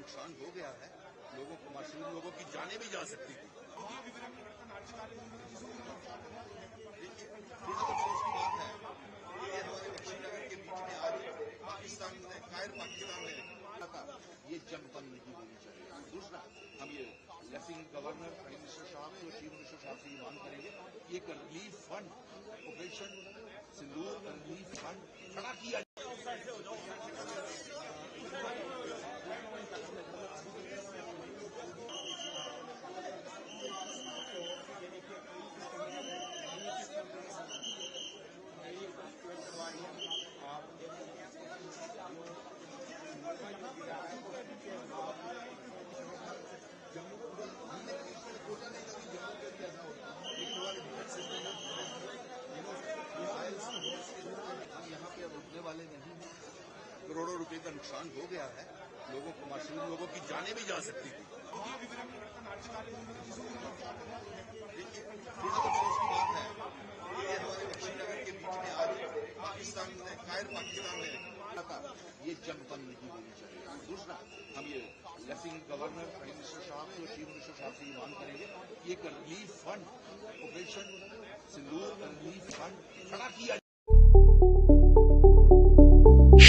नुकसान हो गया है लोगों को मासूम लोगों की जाने भी जा सकती थी तो ये हमारे में आज पाकिस्तान ने ये जंग बंद नहीं होनी चाहिए दूसरा हम ये लेफ्टिनेंट गवर्नर प्राइम मिनिस्टर साहब और चीफ मिनिस्टर साहब से ये मांग करेंगे कि एक relief fund operation Sindoor relief fund खड़ा किया करोड़ों रुपए का नुकसान हो गया है लोगों को मासूम लोगों की जाने भी जा सकती थी पाकिस्तान ये तो में खैर पाकिस्तान में ये जंग बंद नहीं होनी चाहिए दूसरा हम ये लेफ्टिनेंट गवर्नर प्राइम मिनिस्टर साहब और चीफ मिनिस्टर साहब से ये मांग करेंगे कि एक relief fund operation Sindoor relief fund खड़ा किया